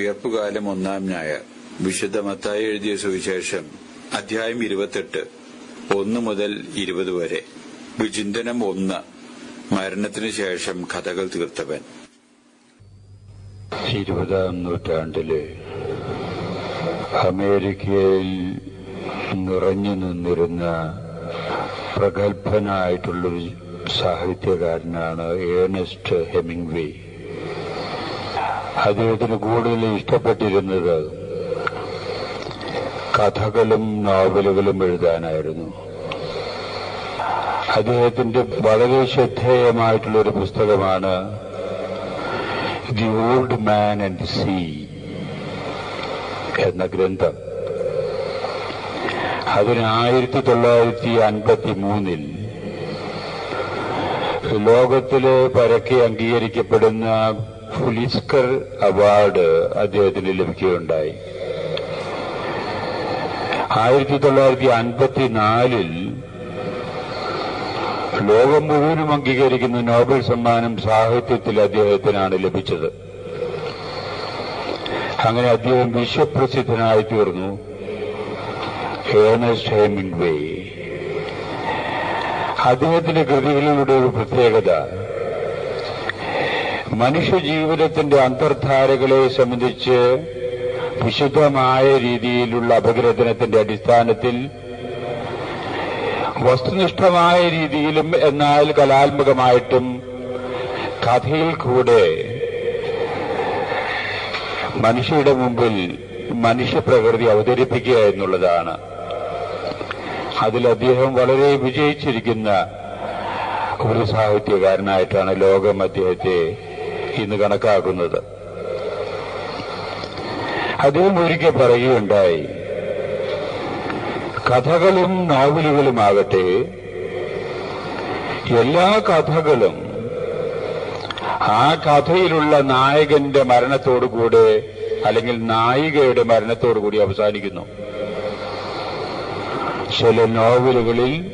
ഉയർപ്പുകാലം ഒന്നാം ഞായർ. വിശുദ്ധ മത്തായി എഴുതിയ സുവിശേഷം അധ്യായം ഇരുപത്തെട്ട് ഒന്ന് മുതൽ ഇരുപത് വരെ. വിചിന്തനം ഒന്ന് മരണത്തിനു ശേഷം കഥകൾ തീർത്തവൻ. ഇരുപതാം നൂറ്റാണ്ടിൽ അമേരിക്കയിൽ നിറഞ്ഞു നിന്നിരുന്ന പ്രഗത്ഭനായിട്ടുള്ളൊരു സാഹിത്യകാരനാണ് ഏണസ്റ്റ് ഹെമിംഗ്വേ. അദ്ദേഹത്തിന് കൂടുതൽ ഇഷ്ടപ്പെട്ടിരുന്നത് കഥകളും നോവലുകളും എഴുതാനായിരുന്നു. അദ്ദേഹത്തിന്റെ വളരെ ശ്രദ്ധേയമായിട്ടുള്ള ഒരു പുസ്തകമാണ് the old man and sea എന്ന ഗ്രന്ഥം. അതിന് ആയിരത്തി തൊള്ളായിരത്തി അൻപത്തി മൂന്നിൽ ലോകത്തിലെ പരക്കെ അംഗീകരിക്കപ്പെടുന്ന പുലിസ്കർ അവാർഡ് അദ്ദേഹത്തിന് ലഭിക്കുകയുണ്ടായി. ആയിരത്തി തൊള്ളായിരത്തി അൻപത്തിനാലിൽ ലോകം മുഴുവനും അംഗീകരിക്കുന്ന നോബൽ സമ്മാനം സാഹിത്യത്തിൽ അദ്ദേഹത്തിനാണ് ലഭിച്ചത്. അങ്ങനെ അദ്ദേഹം വിശ്വപ്രസിദ്ധനായി തീർന്നു. ഏണസ്റ്റ് ഹെമിൻവേ അദ്ദേഹത്തിന്റെ കൃതികളിലൂടെ ഒരു പ്രത്യേകത മനുഷ്യജീവിതത്തിന്റെ അന്തർധാരകളെ സംബന്ധിച്ച് വിശുദ്ധമായ രീതിയിലുള്ള അപഗ്രഥനത്തിന്റെ അടിസ്ഥാനത്തിൽ വസ്തുനിഷ്ഠമായ രീതിയിലും എന്നാൽ കലാത്മകമായിട്ടും കഥയിൽ കൂടെ മനുഷ്യരുടെ മുമ്പിൽ മനുഷ്യപ്രകൃതി അവതരിപ്പിക്കുക എന്നുള്ളതാണ്. അതിൽ അദ്ദേഹം വളരെ വിജയിച്ചിരിക്കുന്ന ഒരു സാഹിത്യകാരനായിട്ടാണ് ലോകം അദ്ദേഹത്തെ ഇന്ന് കണക്കാക്കുന്നത്. അദ്ദേഹം ഒരിക്കൽ പറയുകയുണ്ടായി കഥകളും നോവലുകളുമാകട്ടെ എല്ലാ കഥകളും ആ കഥയിലുള്ള നായകന്റെ മരണത്തോടുകൂടെ അല്ലെങ്കിൽ നായികയുടെ മരണത്തോടുകൂടി അവസാനിക്കുന്നു. ചില നോവലുകളിൽ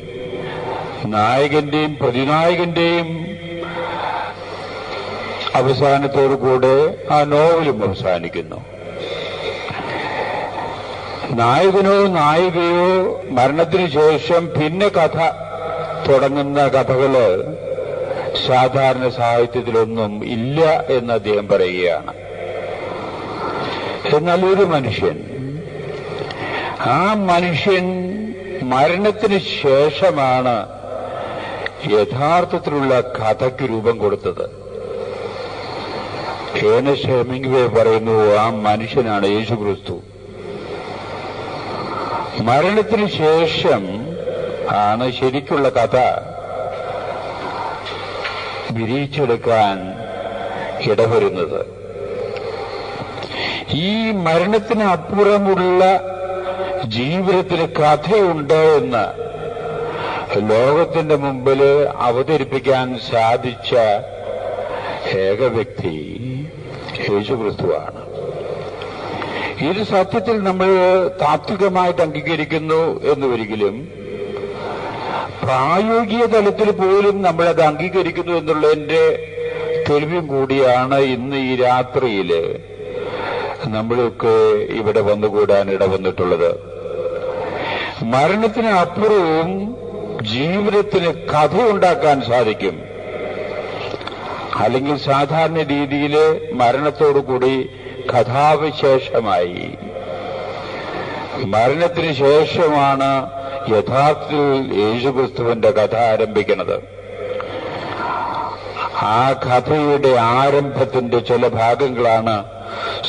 നായകന്റെയും പ്രതിനായകന്റെയും അവസാനത്തോടുകൂടെ ആ നോവലും അവസാനിക്കുന്നു. നായകനോ നായികയോ മരണത്തിന് ശേഷം പിന്നെ കഥ തുടങ്ങുന്ന കഥകൾ സാധാരണ സാഹിത്യത്തിലൊന്നും ഇല്ല എന്ന് അദ്ദേഹം പറയുകയാണ്. എന്നാൽ ഒരു മനുഷ്യൻ ആ മനുഷ്യൻ മരണത്തിന് ശേഷമാണ് യഥാർത്ഥത്തിലുള്ള കഥയ്ക്ക് രൂപം കൊടുത്തത്. ഏനസ് ഹെമിംഗ്വേ പറയുന്നു ആ മനുഷ്യനാണ് യേശു ക്രിസ്തു മരണത്തിന് ശേഷം ആണ് ശരിക്കുള്ള കഥ വിരിയിച്ചെടുക്കാൻ ഇടവരുന്നത്. ഈ മരണത്തിന് അപ്പുറമുള്ള ജീവിതത്തിന് കഥയുണ്ട് എന്ന് ലോകത്തിന്റെ മുമ്പിൽ അവതരിപ്പിക്കാൻ സാധിച്ച ഏക വ്യക്തി യേശുക്രിസ്തുവാണ്. ഇത് സത്യത്തിൽ നമ്മൾ താത്വികമായിട്ട് അംഗീകരിക്കുന്നു എന്ന് എന്നുവരികിലും പ്രായോഗിക തലത്തിൽ പോലും നമ്മളത് അംഗീകരിക്കുന്നു എന്നുള്ളതിന്റെ തെളിവും കൂടിയാണ് ഇന്ന് ഈ രാത്രിയിൽ നമ്മളൊക്കെ ഇവിടെ വന്നുകൂടാൻ ഇടവന്നിട്ടുള്ളത്. മരണത്തിന് അപ്പുറവും ജീവിതത്തിന് കഥ ഉണ്ടാക്കാൻ സാധിക്കും. അല്ലെങ്കിൽ സാധാരണ രീതിയിൽ മരണത്തോടുകൂടി കഥാവിശേഷമായി. മരണത്തിന് ശേഷമാണ് യഥാർത്ഥത്തിൽ യേശുക്രിസ്തുവിന്റെ കഥ ആരംഭിക്കുന്നത്. ആ കഥയുടെ ആരംഭത്തിന്റെ ചില ഭാഗങ്ങളാണ്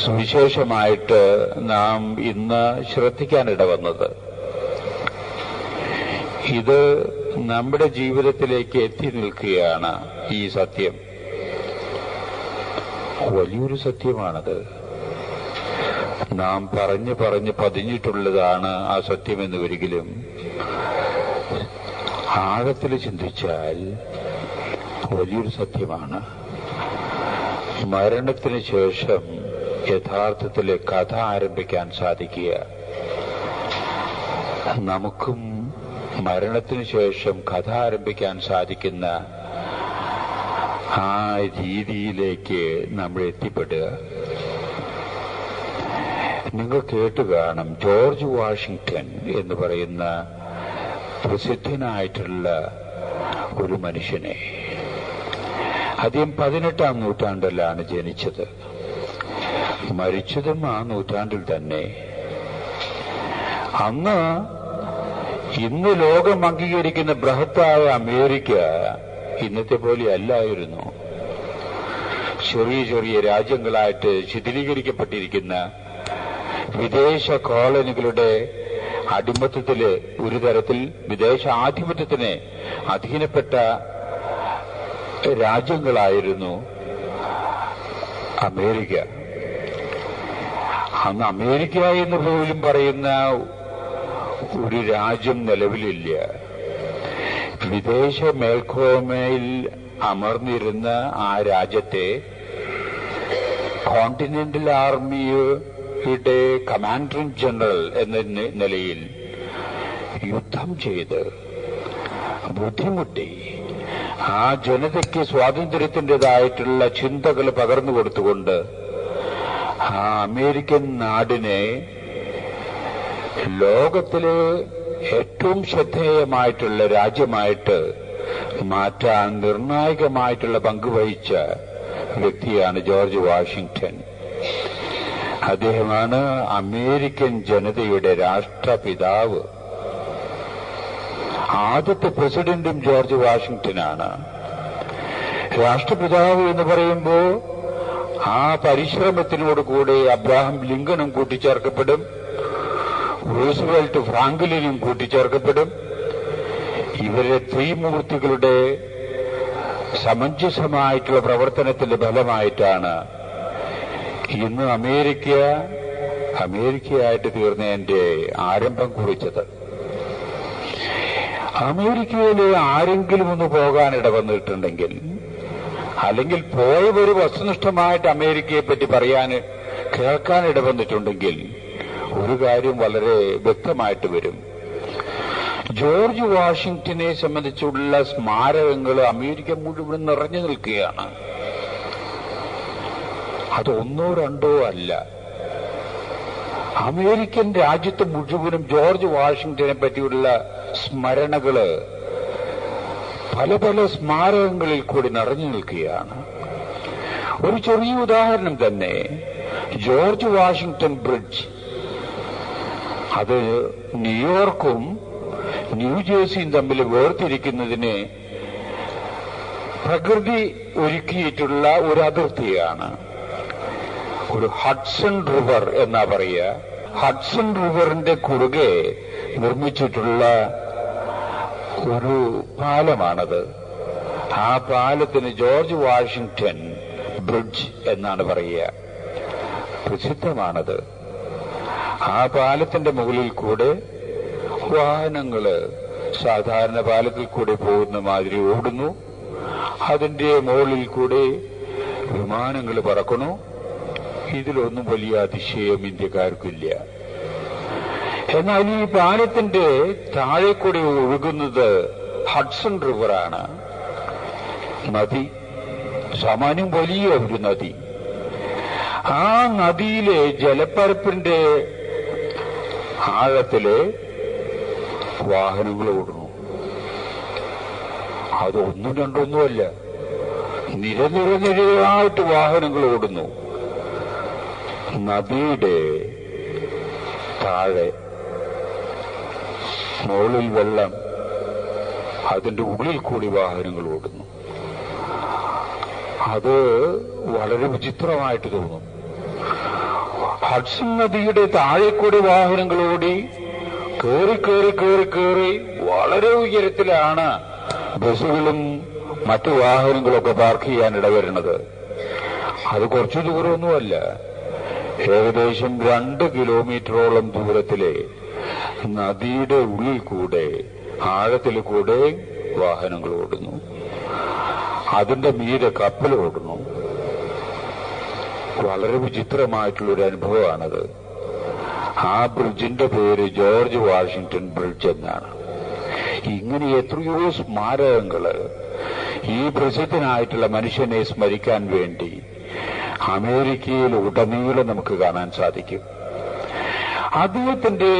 സുവിശേഷമായിട്ട് നാം ഇന്ന് ശ്രദ്ധിക്കാനിട വന്നത് ഇത് നമ്മുടെ ജീവിതത്തിലേക്ക് എത്തി നിൽക്കുകയാണ് ഈ സത്യം. വലിയൊരു സത്യമാണത്. നാം പറഞ്ഞു പറഞ്ഞ് പതിഞ്ഞിട്ടുള്ളതാണ് ആ സത്യമെന്ന് ഒരിക്കലും ആഴത്തിൽ ചിന്തിച്ചാൽ വലിയൊരു സത്യമാണ്. മരണത്തിന് ശേഷം യഥാർത്ഥത്തിൽ കഥ ആരംഭിക്കാൻ സാധിക്കുക. നമുക്കും മരണത്തിന് ശേഷം കഥ ആരംഭിക്കാൻ സാധിക്കുന്ന ആ രീതിയിലേക്ക് നമ്മൾ എത്തിപ്പെടുക. നിങ്ങൾ കേട്ട് കാണും ജോർജ് വാഷിങ്ടൺ എന്ന് പറയുന്ന പ്രസിദ്ധനായിട്ടുള്ള ഒരു മനുഷ്യനെ. അദ്ദേഹം പതിനെട്ടാം നൂറ്റാണ്ടിലാണ് ജനിച്ചത്. മരിച്ചതും ആ നൂറ്റാണ്ടിൽ തന്നെ. അന്ന് ഇന്ന് ലോകം അംഗീകരിക്കുന്ന ബൃഹത്തായ അമേരിക്ക ഇന്നത്തെ പോലെ അല്ലായിരുന്നു. ചെറിയ ചെറിയ രാജ്യങ്ങളായിട്ട് ശിഥിലീകരിക്കപ്പെട്ടിരിക്കുന്ന വിദേശ കോളനികളുടെ അടിമത്തത്തിൽ ഒരു തരത്തിൽ വിദേശ ആധിപത്യത്തിന് അധീനപ്പെട്ട രാജ്യങ്ങളായിരുന്നു അമേരിക്ക. അന്ന് അമേരിക്ക എന്ന് പോലും പറയുന്ന ഒരു രാജ്യം നിലവിലില്ല. വിദേശ മേൽക്കോമയിൽ അമർന്നിരുന്ന ആ രാജ്യത്തെ കോണ്ടിനെന്റൽ ആർമിയുടെ കമാൻഡർ ജനറൽ എന്ന നിലയിൽ യുദ്ധം ചെയ്ത് ബുദ്ധിമുട്ടി. ആ ജനതയ്ക്ക് സ്വാതന്ത്ര്യത്തിന്റെതായിട്ടുള്ള ചിന്തകൾ പകർന്നു കൊടുത്തുകൊണ്ട് ആ അമേരിക്കൻ നാടിനെ ലോകത്തിലെ ഏറ്റവും ശ്രദ്ധേയമായിട്ടുള്ള രാജ്യമായിട്ട് മാറ്റാൻ നിർണായകമായിട്ടുള്ള പങ്കുവഹിച്ച വ്യക്തിയാണ് ജോർജ് വാഷിങ്ടൺ. അദ്ദേഹമാണ് അമേരിക്കൻ ജനതയുടെ രാഷ്ട്രപിതാവ്. ആദ്യത്തെ പ്രസിഡന്റും ജോർജ് വാഷിങ്ടനാണ്. രാഷ്ട്രപിതാവ് എന്ന് പറയുമ്പോൾ ആ പരിശ്രമത്തിനോട് കൂടെ അബ്രാഹം ലിങ്കണും കൂട്ടിച്ചേർക്കപ്പെടും. റൂസ്വെൽറ്റ് ഫ്രാങ്ക്ലിനും കൂട്ടിച്ചേർക്കപ്പെടും. ഇവരെ ത്രിമൂർത്തികളുടെ സമഞ്ജസമായിട്ടുള്ള പ്രവർത്തനത്തിന്റെ ഫലമായിട്ടാണ് ഇന്ന് അമേരിക്ക അമേരിക്കയായിട്ട് തീർന്നതിന്റെ ആരംഭം കുറിച്ചത്. അമേരിക്കയിൽ ആരെങ്കിലും ഒന്ന് പോകാൻ ഇടവന്നിട്ടുണ്ടെങ്കിൽ അല്ലെങ്കിൽ പോയവർ വസ്തുനിഷ്ഠമായിട്ട് അമേരിക്കയെ പറ്റി പറയാൻ കേൾക്കാൻ ഇടവന്നിട്ടുണ്ടെങ്കിൽ ഒരു കാര്യം വളരെ വ്യക്തമായിട്ട് വരും. ജോർജ് വാഷിങ്ടനെ സംബന്ധിച്ചുള്ള സ്മാരകങ്ങൾ അമേരിക്ക മുഴുവൻ നിറഞ്ഞു നിൽക്കുകയാണ്. അത് ഒന്നോ രണ്ടോ അല്ല. അമേരിക്കൻ രാജ്യത്ത് മുഴുവനും ജോർജ് വാഷിങ്ടനെ പറ്റിയുള്ള സ്മരണകൾ പല പല സ്മാരകങ്ങളിൽ കൂടി നിറഞ്ഞു നിൽക്കുകയാണ്. ഒരു ചെറിയ ഉദാഹരണം തന്നെ ജോർജ് വാഷിങ്ടൺ ബ്രിഡ്ജ്. അത് ന്യൂയോർക്കും ന്യൂജേഴ്സിയും തമ്മിൽ വേർതിരിക്കുന്നതിന് പ്രകൃതി ഒരുക്കിയിട്ടുള്ള ഒരു അതിർത്തിയാണ്. ഒരു ഹഡ്സൺ റിവർ എന്നാ പറയുക. ഹഡ്സൺ റിവറിന്റെ കുറുകെ നിർമ്മിച്ചിട്ടുള്ള ഒരു പാലമാണത്. ആ പാലത്തിന് ജോർജ് വാഷിംഗ്ടൺ ബ്രിഡ്ജ് എന്നാണ് പറയുക. പ്രസിദ്ധമാണത്. ആ പാലത്തിന്റെ മുകളിൽ കൂടെ വാഹനങ്ങൾ സാധാരണ പാലത്തിൽ കൂടെ പോകുന്ന മാതിരി ഓടുന്നു. അതിന്റെ മുകളിൽ കൂടെ വിമാനങ്ങൾ പറക്കണു ഇതിലൊന്നും വലിയ അതിശയം ഇന്ത്യക്കാർക്കില്ല. എന്നാൽ ഈ പാലത്തിന്റെ താഴെ കൂടെ ഒഴുകുന്നത് ഹഡ്സൺ റിവറാണ്. നദി സാമാന്യം വലിയ ഒരു നദി. ആ നദിയിലെ ജലപ്പരപ്പിന്റെ ആഴത്തിൽ വാഹനങ്ങൾ ഓടുന്നു. അത് ഒന്നും രണ്ടൊന്നുമല്ല. നിരനിരനിരയായിട്ട് വാഹനങ്ങൾ ഓടുന്നു. നദിയുടെ താഴെ മുകളിൽ വെള്ളം അതിന്റെ ഉള്ളിൽ കൂടി വാഹനങ്ങൾ ഓടുന്നു. അത് വളരെ വിചിത്രമായിട്ട് തോന്നും. ഹഡ്സൺ നദിയുടെ താഴെക്കൂടി വാഹനങ്ങളോടി കേറി കേറി കേറി കേറി വളരെ ഉയരത്തിലാണ് ബസ്സുകളും മറ്റു വാഹനങ്ങളൊക്കെ പാർക്ക് ചെയ്യാൻ ഇടവരുന്നത്. അത് കുറച്ചു ദൂരമൊന്നുമല്ല. ഏകദേശം രണ്ട് കിലോമീറ്ററോളം ദൂരത്തിലെ നദിയുടെ ഉള്ളിൽ കൂടെ ആഴത്തിൽ കൂടെ വാഹനങ്ങൾ ഓടുന്നു. അതിന്റെ മീതെ കപ്പൽ ഓടുന്നു. വളരെ വിചിത്രമായിട്ടുള്ള ഒരു അനുഭവമാണത്. ആ ബ്രിഡ്ജിന്റെ പേര് ജോർജ് വാഷിങ്ടൺ ബ്രിഡ്ജ് എന്നാണ്. ഇങ്ങനെ എത്രയോ സ്മാരകങ്ങൾ ഈ പ്രസിദ്ധനായിട്ടുള്ള മനുഷ്യനെ സ്മരിക്കാൻ വേണ്ടി അമേരിക്കയിൽ ഉടനീളം നമുക്ക് കാണാൻ സാധിക്കും. അദ്ദേഹത്തിന്റെ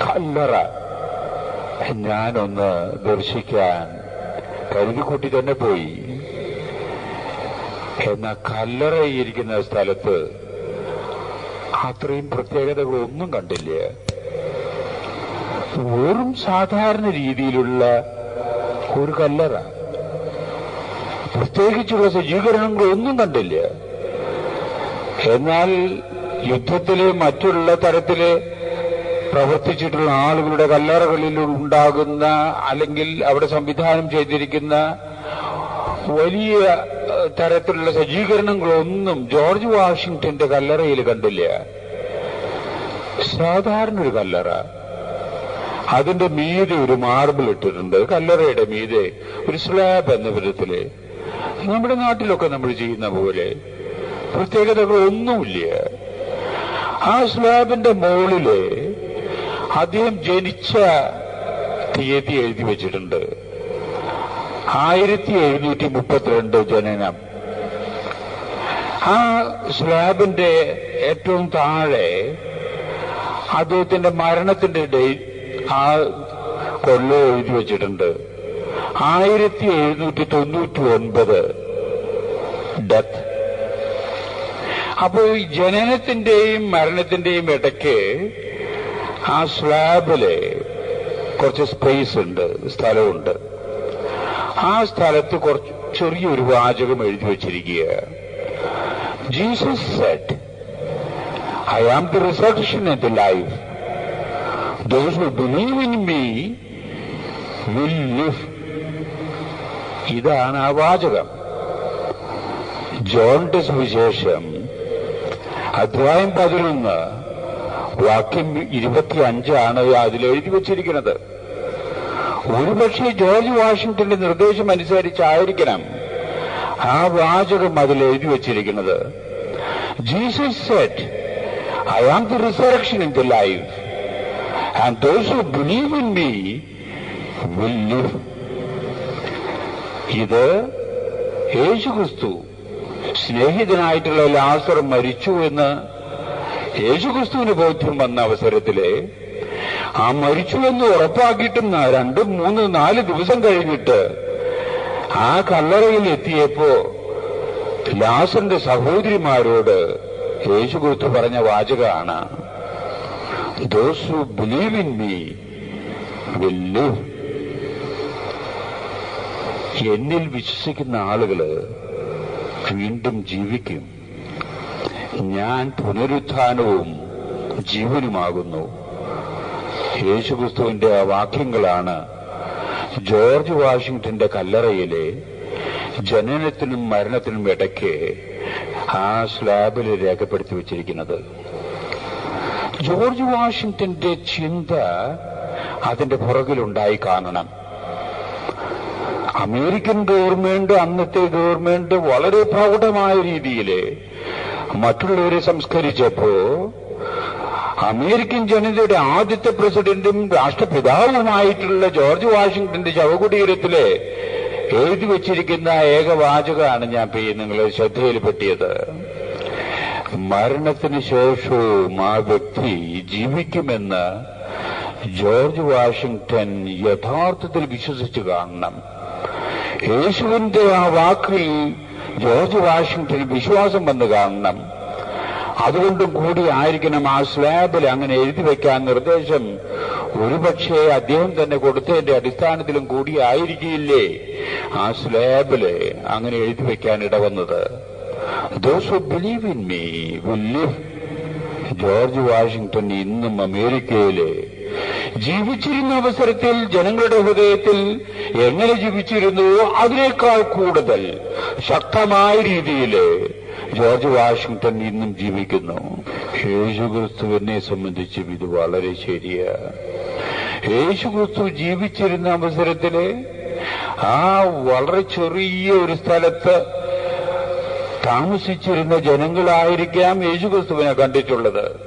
കല്ലറ ഞാനൊന്ന് ദർശിക്കാൻ കരുതിക്കൂട്ടി തന്നെ പോയി. എന്ന കല്ലറയിരിക്കുന്ന സ്ഥലത്ത് അത്രയും പ്രത്യേകതകളൊന്നും കണ്ടില്ല. വെറും സാധാരണ രീതിയിലുള്ള ഒരു കല്ലറ. പ്രത്യേകിച്ചുള്ള സജ്ജീകരണങ്ങളൊന്നും കണ്ടില്ല. എന്നാൽ യുദ്ധത്തിലെ മറ്റുള്ള തരത്തിലെ പ്രവർത്തിച്ചിട്ടുള്ള ആളുകളുടെ കല്ലറകളിൽ ഉണ്ടാകുന്ന അല്ലെങ്കിൽ അവിടെ സംവിധാനം ചെയ്തിരിക്കുന്ന വലിയ തരത്തിലുള്ള സജ്ജീകരണങ്ങളൊന്നും ജോർജ് വാഷിംഗ്ടന്റെ കല്ലറയിൽ കണ്ടില്ല. സാധാരണ ഒരു കല്ലറ. അതിന്റെ മീതെ ഒരു മാർബിൾ ഇട്ടിട്ടുണ്ട്. കല്ലറയുടെ മീതെ ഒരു സ്ലാബ് എന്ന വിധത്തിൽ നമ്മുടെ നാട്ടിലൊക്കെ നമ്മൾ ചെയ്യുന്ന പോലെ പ്രത്യേകതകളൊന്നുമില്ല. ആ സ്ലാബിന്റെ മുകളിൽ അദ്ദേഹം ജനിച്ച തീയതി എഴുതി വെച്ചിട്ടുണ്ട്. ആയിരത്തി എഴുന്നൂറ്റി മുപ്പത്തിരണ്ട് ജനനം. ആ സ്ലാബിന്റെ ഏറ്റവും താഴെ അദ്ദേഹത്തിന്റെ മരണത്തിന്റെ ഡേറ്റ് ആ കൊല്ലം എഴുതി വച്ചിട്ടുണ്ട്. ആയിരത്തി എഴുന്നൂറ്റി തൊണ്ണൂറ്റി ഒൻപത് ഡെത്ത്. അപ്പോൾ ജനനത്തിന്റെയും മരണത്തിന്റെയും ഇടയ്ക്ക് ആ സ്ലാബിൽ കുറച്ച് സ്പേസ് ഉണ്ട് സ്ഥലമുണ്ട്. ആ സ്ഥലത്ത് കുറച്ച് ചെറിയൊരു വാചകം എഴുതി വച്ചിരിക്കുക Jesus said I am the resurrection and the life those who believe in me will live ഇതാണ് ആ വാചകം. ജോണിന്റെ സുവിശേഷം അധ്യായം പതിനൊന്ന് വാക്യം ഇരുപത്തിയഞ്ചാണ് അതിൽ എഴുതി വച്ചിരിക്കുന്നത്. ഒരുപക്ഷെ ജോർജ് വാഷിംഗ്ടന്റെ നിർദ്ദേശം അനുസരിച്ചായിരിക്കണം ആ വാചകം അതിൽ എഴുതി വച്ചിരിക്കുന്നത്. Jesus said I am the resurrection in the life and those who believe in me will live ഇത് സ്നേഹിതനായിട്ടുള്ള ലാസർ മരിച്ചു എന്ന് യേശുക്രിസ്തുവിന് ബോധ്യം വന്ന അവസരത്തിൽ ആ മരിച്ചു എന്ന് ഉറപ്പാക്കിയിട്ടും രണ്ട് മൂന്ന് നാല് ദിവസം കഴിഞ്ഞിട്ട് ആ കല്ലറയിൽ എത്തിയപ്പോ ലാസന്റെ സഹോദരിമാരോട് യേശു യേശുക്രിസ്തു പറഞ്ഞ വാചകമാണ് ദോസ് ബിലീവ് ഇൻ മീ എന്നിൽ വിശ്വസിക്കുന്ന ആളുകൾ വീണ്ടും ജീവിക്കും. ഞാൻ പുനരുത്ഥാനവും ജീവനുമാകുന്നു. യേശുക്രിസ്തുവിന്റെ ആ വാക്യങ്ങളാണ് ജോർജ് വാഷിംഗ്ടന്റെ കല്ലറയിലെ ജനനത്തിനും മരണത്തിനും ഇടയ്ക്ക് ആ സ്ലാബിൽ രേഖപ്പെടുത്തി വച്ചിരിക്കുന്നത്. ജോർജ് വാഷിംഗ്ടന്റെ ചിന്ത അതിന്റെ പുറകിലുണ്ടായി കാണണം. അമേരിക്കൻ ഗവൺമെന്റ് അന്നത്തെ ഗവൺമെന്റ് വളരെ പ്രൗഢമായ രീതിയിൽ മറ്റുള്ളവരെ സംസ്കരിച്ചപ്പോ അമേരിക്കൻ ജനതയുടെ ആദ്യത്തെ പ്രസിഡന്റും രാഷ്ട്രപിതാവുമായിട്ടുള്ള ജോർജ് വാഷിംഗ്ടന്റെ ശവകുടീരത്തിലെ എഴുതി വച്ചിരിക്കുന്ന ഏകവാചകമാണ് ഞാൻ ഇപ്പൊ നിങ്ങൾ ശ്രദ്ധയിൽപ്പെട്ടിയത്. മരണത്തിന് ശേഷവും ആ വ്യക്തി ജീവിക്കുമെന്ന് ജോർജ് വാഷിംഗ്ടൺ യഥാർത്ഥത്തിൽ വിശ്വസിച്ചു കാണണം. യേശുവിന്റെ ആ വാക്കിൽ ജോർജ് വാഷിംഗ്ടൺ വിശ്വാസം വന്ന് കാണണം. അതുകൊണ്ടും കൂടി ആയിരിക്കണം ആ സ്ലാബിൽ അങ്ങനെ എഴുതി വെക്കാൻ നിർദ്ദേശം. ഒരുപക്ഷെ അദ്ദേഹം തന്നെ കൊടുത്തതിന്റെ അടിസ്ഥാനത്തിലും കൂടി ആയിരിക്കില്ലേ ആ സ്ലാബിൽ അങ്ങനെ എഴുതി വെക്കാൻ ഇടവന്നത്. Those believe in me will George Washington ഇന്നും അമേരിക്കയിലെ ജീവിച്ചിരുന്ന അവസരത്തിൽ ജനങ്ങളുടെ ഹൃദയത്തിൽ എങ്ങനെ ജീവിച്ചിരുന്നു? അതിനേക്കാൾ കൂടുതൽ ശക്തമായ രീതിയിൽ ജോർജ് വാഷിംഗ്ടൺ ഇന്നും ജീവിക്കുന്നു യേശുക്രിസ്തുവിനെ സംബന്ധിച്ചും ഇത് വളരെ ശരിയാ. യേശുക്രിസ്തു ജീവിച്ചിരുന്ന അവസരത്തിൽ ആ വളരെ ചെറിയ ഒരു സ്ഥലത്ത് താമസിച്ചിരുന്ന ജനങ്ങളായിരിക്കാം യേശുക്രിസ്തുവിനെ കണ്ടിട്ടുള്ളത്.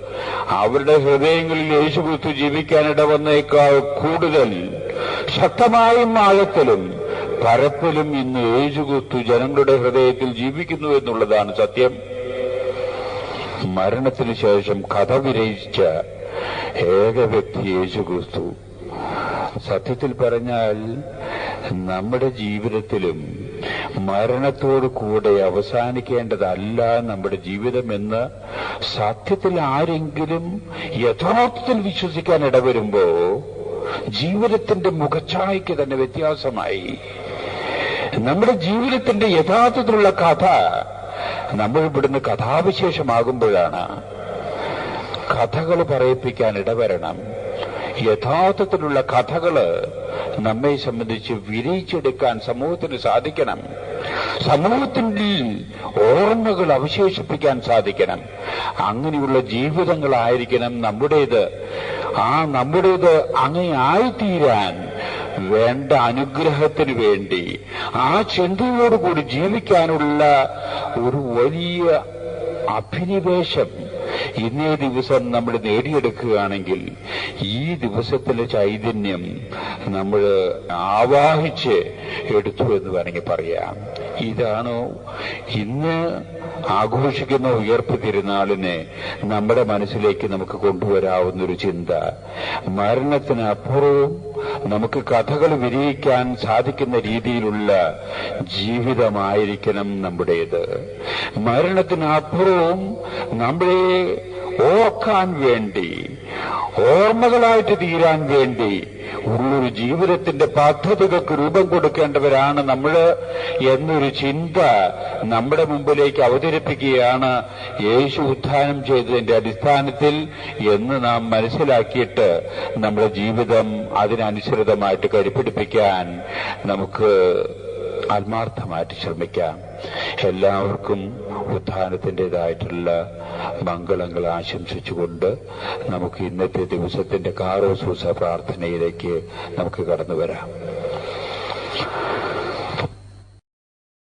അവരുടെ ഹൃദയങ്ങളിൽ യേശുക്രിസ്തു ജീവിക്കാനിട വന്നേക്കാൾ കൂടുതൽ ശക്തമായും ആഴത്തിലും പരപ്പിലും ഇന്ന് യേശുക്രിസ്തു ജനങ്ങളുടെ ഹൃദയത്തിൽ ജീവിക്കുന്നു എന്നുള്ളതാണ് സത്യം. മരണത്തിന് ശേഷം കഥ വിരയിച്ച ഏക വ്യക്തി യേശുക്രിസ്തു സത്യത്തിൽ പറഞ്ഞാൽ നമ്മുടെ ജീവിതത്തിലും മരണത്തോടു കൂടെ അവസാനിക്കേണ്ടതല്ല നമ്മുടെ ജീവിതമെന്ന് സത്യത്തിൽ ആരെങ്കിലും യഥാർത്ഥത്തിൽ വിശ്വസിക്കാൻ ഇടവരുമ്പോ ജീവിതത്തിന്റെ മുഖച്ഛായയ്ക്ക് തന്നെ വ്യത്യാസമായി. നമ്മുടെ ജീവിതത്തിന്റെ യഥാർത്ഥത്തിലുള്ള കഥ നമ്മൾ ഇവിടുന്ന് കഥാവിശേഷമാകുമ്പോഴാണ് കഥകൾ പറയിപ്പിക്കാൻ ഇടവരണം. യഥാർത്ഥത്തിലുള്ള കഥകൾ നമ്മെ സംബന്ധിച്ച് വിരിയിച്ചെടുക്കാൻ സമൂഹത്തിന് സാധിക്കണം. സമൂഹത്തിൽ ഓർമ്മകൾ അവശേഷിപ്പിക്കാൻ സാധിക്കണം. അങ്ങനെയുള്ള ജീവിതങ്ങളായിരിക്കണം നമ്മുടേത്. ആ നമ്മുടേത് അങ്ങനെ ആയിത്തീരാൻ വേണ്ട അനുഗ്രഹത്തിന് വേണ്ടി ആ ചിന്തയോടുകൂടി ജീവിക്കാനുള്ള ഒരു വലിയ അഭിനിവേശം ഇന്നേ ദിവസം നമ്മൾ നേടിയെടുക്കുകയാണെങ്കിൽ ഈ ദിവസത്തിലെ ചൈതന്യം നമ്മൾ ആവാഹിച്ച് എടുത്തു എന്ന് വേണമെങ്കിൽ പറയാം. ഇതാണ്? ഇന്ന് ആഘോഷിക്കുന്ന ഉയർപ്പ് തിരുനാളിനെ നമ്മുടെ മനസ്സിലേക്ക് നമുക്ക് കൊണ്ടുവരാവുന്ന ഒരു ചിന്ത. മരണത്തിനപ്പുറവും നമുക്ക് കഥകൾ വിരിയിക്കാൻ സാധിക്കുന്ന രീതിയിലുള്ള ജീവിതമായിരിക്കണം നമ്മുടേത്. മരണത്തിനപ്പുറവും നമ്മളെ ഓർക്കാൻ വേണ്ടി ഓർമ്മകളായിട്ട് തീരാൻ വേണ്ടി ഉള്ളൊരു ജീവിതത്തിന്റെ പദ്ധതികൾക്ക് രൂപം കൊടുക്കേണ്ടവരാണ് നമ്മൾ എന്നൊരു ചിന്ത നമ്മുടെ മുമ്പിലേക്ക് അവതരിപ്പിക്കുകയാണ് യേശു ഉത്ഥാനം ചെയ്തതിന്റെ അടിസ്ഥാനത്തിൽ എന്ന് നാം മനസ്സിലാക്കിയിട്ട് നമ്മുടെ ജീവിതം അതിനനുസൃതമായിട്ട് കരുപിടിപ്പിക്കാൻ നമുക്ക് ആത്മാർത്ഥമായിട്ട് ശ്രമിക്കാം. എല്ലാവർക്കും ഉത്ഥാനത്തിന്റെതായിട്ടുള്ള മംഗളങ്ങൾ ആശംസിച്ചുകൊണ്ട് നമുക്ക് ഇന്നത്തെ ദിവസത്തിന്റെ കാറോസൂസ പ്രാർത്ഥനയിലേക്ക് നമുക്ക് കടന്നു വരാം.